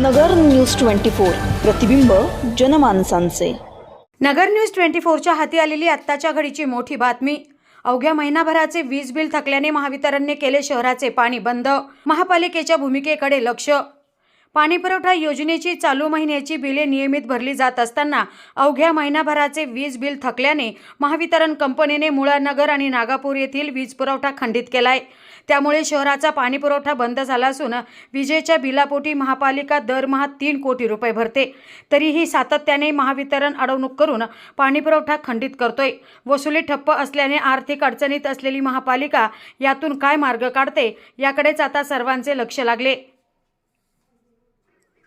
नगर news twenty four प्रतिबिंब जनमानसांचे. नगर news twenty फोरच्या हाती आलेली आत्ताच्या घडीची मोठी बातमी. अवघ्या महिनाभराचे वीज बिल थकल्याने महावितरणने केले शहराचे पाणी बंद. महापालिकेच्या भूमिकेकडे लक्ष. पाणीपुरवठा योजनेची चालू महिन्याची बिले नियमित भरली जात असताना अवघ्या महिनाभराचे वीज बिल थकल्याने महावितरण कंपनीने मुळानगर आणि नागापूर येथील वीज पुरवठा खंडित केलाय. त्यामुळे शहराचा पाणीपुरवठा बंद झाला असून विजेच्या बिलापोटी महापालिका दरमहा तीन कोटी रुपये भरते. तरीही सातत्याने महावितरण अडवणूक करून पाणीपुरवठा खंडित करतोय. वसुली ठप्प असल्याने आर्थिक अडचणीत असलेली महापालिका यातून काय मार्ग काढते याकडेच आता सर्वांचे लक्ष लागले.